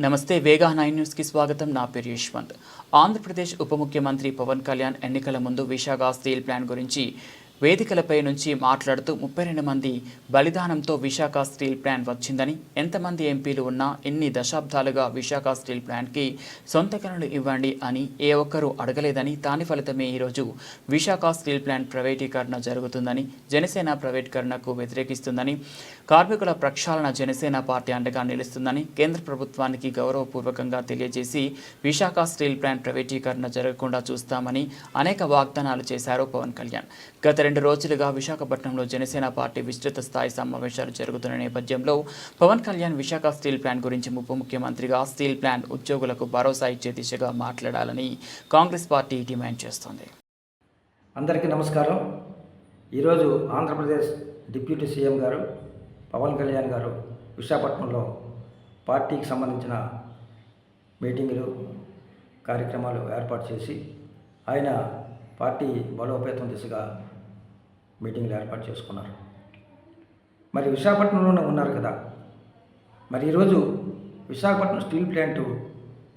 నమస్తే వేగా నైన్ న్యూస్కి స్వాగతం. నా పేరు యశ్వంత్. ఆంధ్రప్రదేశ్ ఉప ముఖ్యమంత్రి పవన్ కళ్యాణ్ ఎన్నికల ముందు విశాఖ స్టీల్ ప్లాంట్ గురించి వేదికలపై నుంచి మాట్లాడుతూ ముప్పై రెండు మంది బలిదానంతో విశాఖ స్టీల్ ప్లాంట్ వచ్చిందని ఎంతమంది ఎంపీలు ఉన్నా ఎన్ని దశాబ్దాలుగా విశాఖ స్టీల్ ప్లాంట్కి సొంత గనులు ఇవ్వండి అని ఏ ఒక్కరూ అడగలేదని దాని ఫలితమే ఈరోజు విశాఖ స్టీల్ ప్లాంట్ ప్రైవేటీకరణ జరుగుతుందని జనసేన ప్రైవేటీకరణకు వ్యతిరేకిస్తుందని కార్మికుల ప్రక్షాళన జనసేన పార్టీ అండగా నిలుస్తుందని కేంద్ర ప్రభుత్వానికి గౌరవపూర్వకంగా తెలియజేసి విశాఖ స్టీల్ ప్లాంట్ ప్రైవేటీకరణ జరగకుండా చూస్తామని అనేక వాగ్దానాలు చేశారు పవన్ కళ్యాణ్. గత రెండు రోజులుగా విశాఖపట్నంలో జనసేన పార్టీ విస్తృత స్థాయి సమావేశాలు జరుగుతున్న నేపథ్యంలో పవన్ కళ్యాణ్ విశాఖ స్టీల్ ప్లాంట్ గురించి ఉప ముఖ్యమంత్రిగా స్టీల్ ప్లాంట్ ఉద్యోగులకు భరోసా ఇచ్చే దిశగా మాట్లాడాలని కాంగ్రెస్ పార్టీ డిమాండ్ చేస్తోంది. అందరికీ నమస్కారం. ఈరోజు ఆంధ్రప్రదేశ్ డిప్యూటీ సీఎం గారు పవన్ కళ్యాణ్ గారు విశాఖపట్నంలో పార్టీకి సంబంధించిన మీటింగులు కార్యక్రమాలు ఏర్పాటు చేసి ఆయన పార్టీ బలోపేతం దిశగా మీటింగ్లు ఏర్పాటు చేసుకున్నారు. మరి విశాఖపట్నంలోనే ఉన్నారు కదా. మరి ఈరోజు విశాఖపట్నం స్టీల్ ప్లాంటు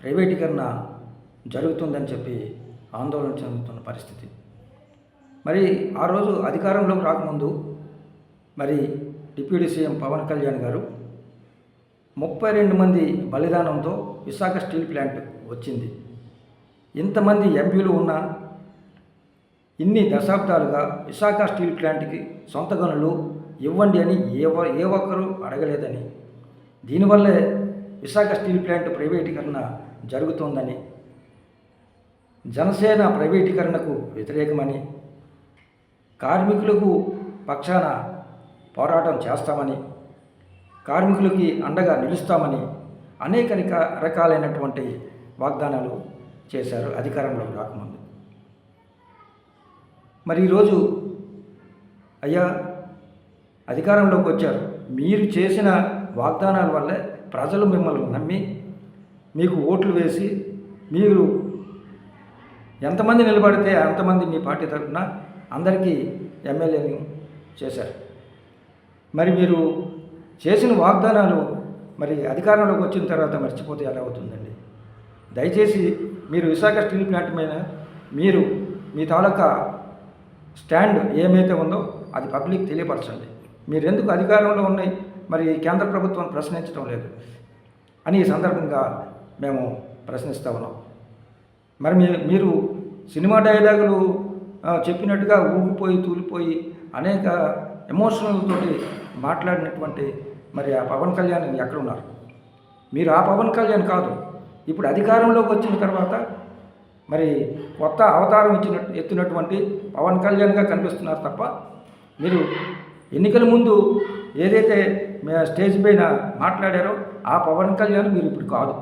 ప్రైవేటీకరణ జరుగుతుందని చెప్పి ఆందోళన చెందుతున్న పరిస్థితి. మరి ఆ రోజు అధికారంలోకి రాకముందు మరి డిప్యూటీ సీఎం పవన్ కళ్యాణ్ గారు ముప్పై రెండు మంది బలిదానంతో విశాఖ స్టీల్ ప్లాంట్ వచ్చింది. ఇంతమంది ఎంపీలు ఉన్నా ఇన్ని దశాబ్దాలుగా విశాఖ స్టీల్ ప్లాంట్కి సొంత గనులు ఇవ్వండి అని ఏ ఏ ఒక్కరూ అడగలేదని. దీనివల్లే విశాఖ స్టీల్ ప్లాంట్ ప్రైవేటీకరణ జరుగుతోందని. జనసేన ప్రైవేటీకరణకు వ్యతిరేకమని. కార్మికులకు పక్షాన పోరాటం చేస్తామని. కార్మికులకి అండగా నిలుస్తామని అనేక రకాలైనటువంటి వాగ్దానాలు చేశారు అధికారంలో రాకముందు. మరి ఈరోజు అయ్యా అధికారంలోకి వచ్చారు. మీరు చేసిన వాగ్దానాల వల్లే ప్రజలు మిమ్మల్ని నమ్మి మీకు ఓట్లు వేసి మీరు ఎంతమంది నిలబడితే అంతమంది మీ పార్టీ తరఫున అందరికీ ఎమ్మెల్యేని చేశారు. మరి మీరు చేసిన వాగ్దానాలు మరి అధికారంలోకి వచ్చిన తర్వాత మర్చిపోతే ఎలా అవుతుందండి? దయచేసి మీరు విశాఖ స్టీల్ ప్లాంట్ మీద మీరు మీ తాలూకా స్టాండ్ ఏమైతే ఉందో అది పబ్లిక్ తెలియపరచండి. మీరు ఎందుకు అధికారంలో ఉన్నాయి? మరి కేంద్ర ప్రభుత్వం ప్రశ్నించడం లేదు. అని ఈ సందర్భంగా మేము ప్రశ్నిస్తూ ఉన్నాం. మరి మీ మీరు సినిమా డైలాగులు చెప్పినట్టుగా ఊగిపోయి తూలిపోయి అనేక ఎమోషనల్ తోటి మాట్లాడినటువంటి మరి ఆ పవన్ కళ్యాణ్ ఎక్కడున్నారు? మీరు ఆ పవన్ కళ్యాణ్ కాదు. ఇప్పుడు అధికారంలోకి వచ్చిన తర్వాత మరి కొత్త అవతారం ఇచ్చిన ఎత్తినటువంటి పవన్ కళ్యాణ్గా కనిపిస్తున్నారు తప్ప మీరు ఎన్నికల ముందు ఏదైతే స్టేజ్ పైన మాట్లాడారో ఆ పవన్ కళ్యాణ్ మీరు ఇప్పుడు కాదు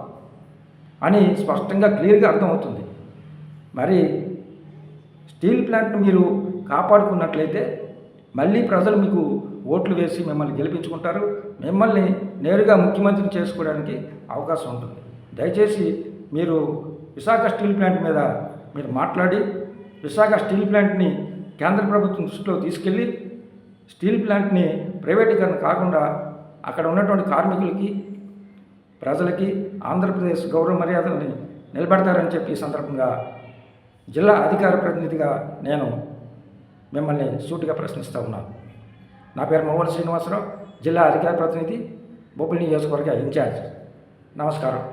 అని స్పష్టంగా క్లియర్గా అర్థమవుతుంది. మరి స్టీల్ ప్లాంట్ను మీరు కాపాడుకున్నట్లయితే మళ్ళీ ప్రజలు మీకు ఓట్లు వేసి మిమ్మల్ని గెలిపించుకుంటారు. మిమ్మల్ని నేరుగా ముఖ్యమంత్రిని చేసుకోవడానికి అవకాశం ఉంటుంది. దయచేసి మీరు విశాఖ స్టీల్ ప్లాంట్ మీద మీరు మాట్లాడి విశాఖ స్టీల్ ప్లాంట్ని కేంద్ర ప్రభుత్వం దృష్టిలో తీసుకెళ్ళి స్టీల్ ప్లాంట్ని ప్రైవేటీకరణ కాకుండా అక్కడ ఉన్నటువంటి కార్మికులకి ప్రజలకి ఆంధ్రప్రదేశ్ గౌరవ మర్యాదల్ని నిలబెడతారని చెప్పి ఈ సందర్భంగా జిల్లా అధికార ప్రతినిధిగా నేను మిమ్మల్ని సూటిగా ప్రశ్నిస్తూ ఉన్నాను నా పేరు మోహన్ శ్రీనివాసరావు జిల్లా అధికార ప్రతినిధి బొబ్బిలి నియోజకవర్గ ఇన్ఛార్జ్. నమస్కారం.